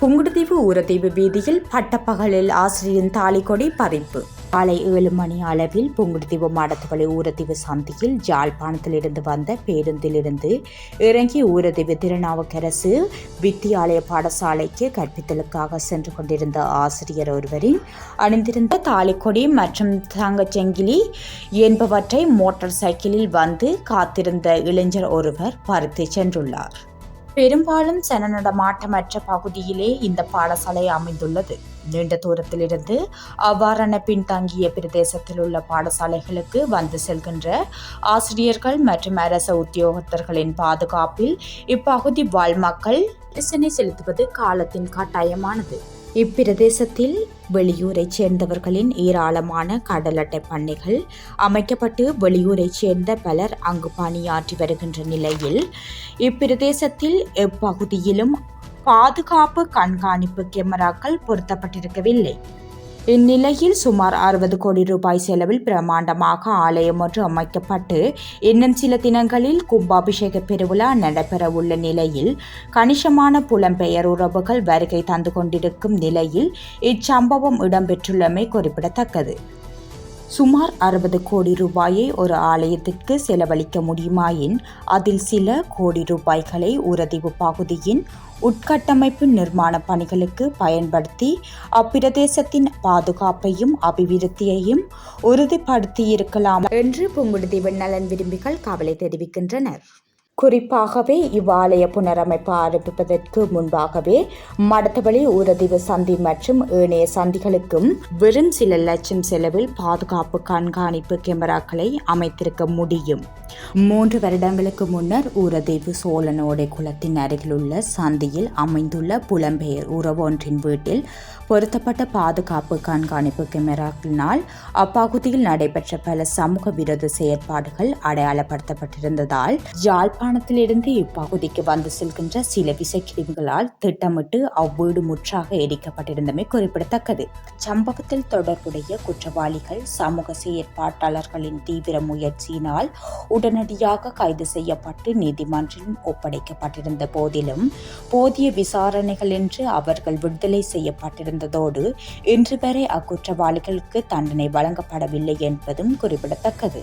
புங்குடுதீவு ஊரதீவு வீதியில் பட்டப்பகலில் ஆசிரியரின் தாலிக்கொடி பறிப்பு. காலை ஏழு மணி அளவில் புங்குடுதீவு மாடத்துவளை ஊரதீவு சந்தியில் ஜாழ்ப்பாணத்திலிருந்து வந்த பேருந்திலிருந்து இறங்கி ஊரதீவு திருநாவுக்கரசு வித்தியாலய பாடசாலைக்கு கற்பித்தலுக்காக சென்று கொண்டிருந்த ஆசிரியர் ஒருவரின் அணிந்திருந்த தாலிக்கொடி மற்றும் தங்கச்செங்கிலி என்பவற்றை மோட்டார் சைக்கிளில் வந்து காத்திருந்த இளைஞர் ஒருவர் பறித்து சென்றுள்ளார். பெரும்பாலும் ஜனநடமாட்டமற்ற பகுதியிலே இந்த பாடசாலை அமைந்துள்ளது. நீண்ட தூரத்திலிருந்து அவ்வாறான பின்தங்கிய பிரதேசத்தில் உள்ள பாடசாலைகளுக்கு வந்து செல்கின்ற ஆசிரியர்கள் மற்றும் அரச உத்தியோகத்தர்களின் பாதுகாப்பில் இப்பகுதி வாழ் மக்கள் பிரச்சனை செலுத்துவது காலத்தின் கட்டாயமானது. இப்பிரதேசத்தில் வெளியூரைச் சேர்ந்தவர்களின் ஏராளமான கடல் அட்டை பண்ணைகள் அமைக்கப்பட்டு வெளியூரைச் சேர்ந்த பலர் அங்கு பணியாற்றி வருகின்ற நிலையில் இப்பிரதேசத்தில் எப்பகுதியிலும் பாதுகாப்பு கண்காணிப்பு கேமராக்கள் பொருத்தப்பட்டிருக்கவில்லை. இந்நிலையில் சுமார் அறுபது கோடி ரூபாய் செலவில் பிரமாண்டமாக ஆலயம் ஒன்று அமைக்கப்பட்டு இன்னும் சில தினங்களில் கும்பாபிஷேக பெருவிழா நடைபெறவுள்ள நிலையில் கணிசமான புலம்பெயர் உறவுகள் வருகை தந்து கொண்டிருக்கும் நிலையில் இச்சம்பவம் இடம்பெற்றுள்ளமை குறிப்பிடத்தக்கது. சுமார் அறுபது கோடி ரூபாயை ஒரு ஆலயத்திற்கு செலவழிக்க முடியுமாயின் அதில் சில கோடி ரூபாய்களை உரதிவு பகுதியின் உட்கட்டமைப்பு நிர்மாண பணிகளுக்கு பயன்படுத்தி அப்பிரதேசத்தின் பாதுகாப்பையும் அபிவிருத்தியையும் உறுதிப்படுத்தியிருக்கலாம் என்று புங்குடுதீவு நலன் விரும்பிகள் கவலை தெரிவிக்கின்றனர். குறிப்பாகவே இவ்வாலய புனரமைப்பு ஆரம்பிப்பதற்கு முன்பாகவே மடத்தவழி ஊரதிவு சந்தி மற்றும் ஏனைய சந்திகளுக்கும் வெறும் சில லட்சம் செலவில் பாதுகாப்பு கண்காணிப்பு கேமராக்களை அமைத்திருக்க முடியும். மூன்று வருடங்களுக்கு முன்னர் ஊரதீவு சோழனோடை குளத்தின் அருகிலுள்ள சந்தியில் அமைந்துள்ள புலம்பெயர் உறவொன்றின் வீட்டில் பொருத்தப்பட்ட பாதுகாப்பு கண்காணிப்பு கேமராக்களினால் அப்பகுதியில் நடைபெற்ற பல சமூக விரோத செயற்பாடுகள் அடையாளப்படுத்தப்பட்டிருந்ததால் யாழ்ப்பாணத்திலிருந்து இப்பகுதிக்கு வந்து செல்கின்ற சில விசைக்கிருமிகளால் திட்டமிட்டு அவ்வீடு முற்றாக எரிக்கப்பட்டிருந்தமை குறிப்பிடத்தக்கது. சம்பவத்தில் தொடர்புடைய குற்றவாளிகள் சமூக செயற்பாட்டாளர்களின் தீவிர முயற்சியினால் உடனடியாக கைது செய்யப்பட்டு நீதிமன்றம் ஒப்படைக்கப்பட்டிருந்த போதிலும் போதிய விசாரணைகள் என்று அவர்கள் விடுதலை செய்யப்பட்டிருந்ததோடு இன்று வரை அக்குற்றவாளிகளுக்கு தண்டனை வழங்கப்படவில்லை என்பதும் குறிப்பிடத்தக்கது.